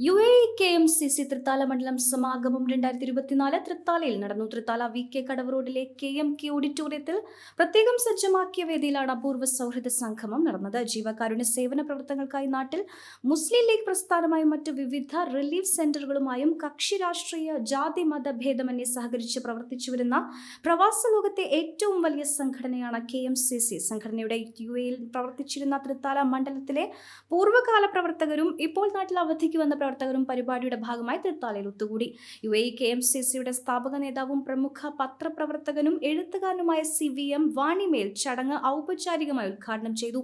U A K M C C Thrithala മണ്ഡലം സമാഗമം രണ്ടായിരത്തി ഇരുപത്തിനാല് തൃത്താലയിൽ നടന്നു. തൃത്താല വി കെ കടവ് റോഡിലെ കെ എം കെ ഓഡിറ്റോറിയത്തിൽ പ്രത്യേകം സജ്ജമാക്കിയ വേദിയിലാണ് അപൂർവ സൗഹൃദ സംഗമം നടന്നത്. ജീവകാരുണ്യ സേവന പ്രവർത്തനങ്ങൾക്കായി നാട്ടിൽ മുസ്ലിം ലീഗ് പ്രസ്ഥാനമായും മറ്റ് വിവിധ റിലീഫ് സെന്ററുകളുമായും കക്ഷി രാഷ്ട്രീയ ജാതി മത ഭേദമന്യേ സഹകരിച്ച് പ്രവർത്തിച്ചുവരുന്ന പ്രവാസ ലോകത്തെ ഏറ്റവും വലിയ സംഘടനയാണ് കെ എം സി സി. സംഘടനയുടെ യു എയിൽ പ്രവർത്തിച്ചിരുന്ന തൃത്താല മണ്ഡലത്തിലെ പൂർവകാല പ്രവർത്തകരും ഇപ്പോൾ നാട്ടിൽ അവധിക്ക് വന്ന പ്രവർത്തകരും പരിപാടിയുടെ ഭാഗമായി തൃത്താലയിൽ ഒത്തുകൂടി. U A K M C സിയുടെ സ്ഥാപക നേതാവും പ്രമുഖ പത്രപ്രവർത്തകനും എഴുത്തുകാരനുമായ സി വി എം വാണിമേൽ ചടങ്ങ് ഔപചാരികമായി ഉദ്ഘാടനം ചെയ്തു.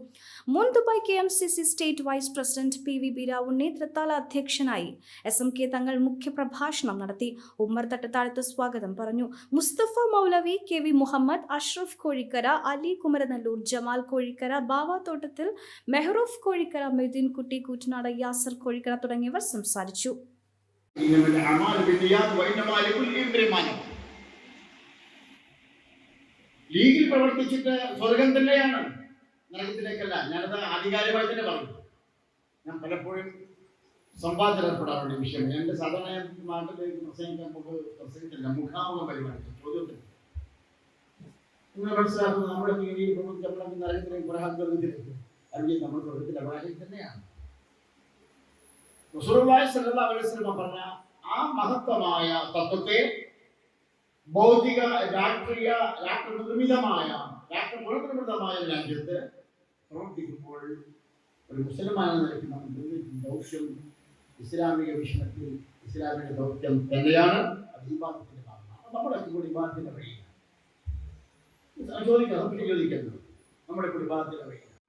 മുൻ Dubai K M C C state vice president P V Biravunni Thrithala അധ്യക്ഷനായി എസ് എം കെ തങ്ങൾ മുഖ്യപ്രഭാഷണം നടത്തി. ഉമ്മർ തട്ടത്താഴത്ത് സ്വാഗതം പറഞ്ഞു. മുസ്തഫ മൗലവി കെ വി മുഹമ്മദ് അഷ്റഫ് കോഴിക്കര അലി കുമരനല്ലൂർ ജമാൽ കോഴിക്കര ബാവാത്തോട്ടത്തിൽ മെഹ്റൂഫ് കോഴിക്കര മെയ്തീൻ കുട്ടി കൂറ്റനാട് യാസർ കോഴിക്കര തുടങ്ങിയവർ സംസാരിച്ചു. ലീഗിൽ പ്രവർത്തിച്ചിട്ട് സ്വർഗം തന്നെയാണ്. നരകത്തിലേക്കല്ല ഞാനത് ആധികാരികമായി തന്നെ പറഞ്ഞു. ഞാൻ പലപ്പോഴും സംവാദത്തിലേർപ്പെടാറുണ്ട് വിഷയം. എന്റെ സാധാരണ പ്രസംഗിക്കാൻ നമുക്ക് പ്രസംഗത്തില്ല മുഖാമുഖം പരിപാടി ചോദ്യത്തിൽ നിങ്ങൾ മനസ്സിലാക്കുന്നത് നമ്മുടെ നമ്മുടെ നരകത്തിലേക്ക് പ്രഹാഗ്രഹത്തിലേക്ക് അല്ലെങ്കിൽ നമ്മൾ സ്വർഗത്തിൽ അപരാഹിതം തന്നെയാണ്. പറഞ്ഞ ആ മഹത്വമായ തത്വത്തെ ഭൗതിക രാഷ്ട്രീയ രാഷ്ട്രനിർമ്മിതമായ രാഷ്ട്രനിർമ്മിതമായ രാജ്യത്ത് പ്രവർത്തിക്കുമ്പോൾ ഒരു നമ്മൾ നിർവഹിക്കുന്ന ദൗത്യം ഇസ്ലാമിക വിഷയത്തിൽ ഇസ്ലാമിക ദൗത്യം തന്നെയാണ് അത് വിവാദത്തിന്റെ ഭാഗമാണ്. നമ്മുടെ കൂടി വിവാദത്തിന്റെ വഴിയാണ് ചോദിക്കാം നമുക്ക് ചോദിക്കുന്നത് നമ്മുടെ കൂടി വിവാദത്തിന്റെ വഴിയാണ്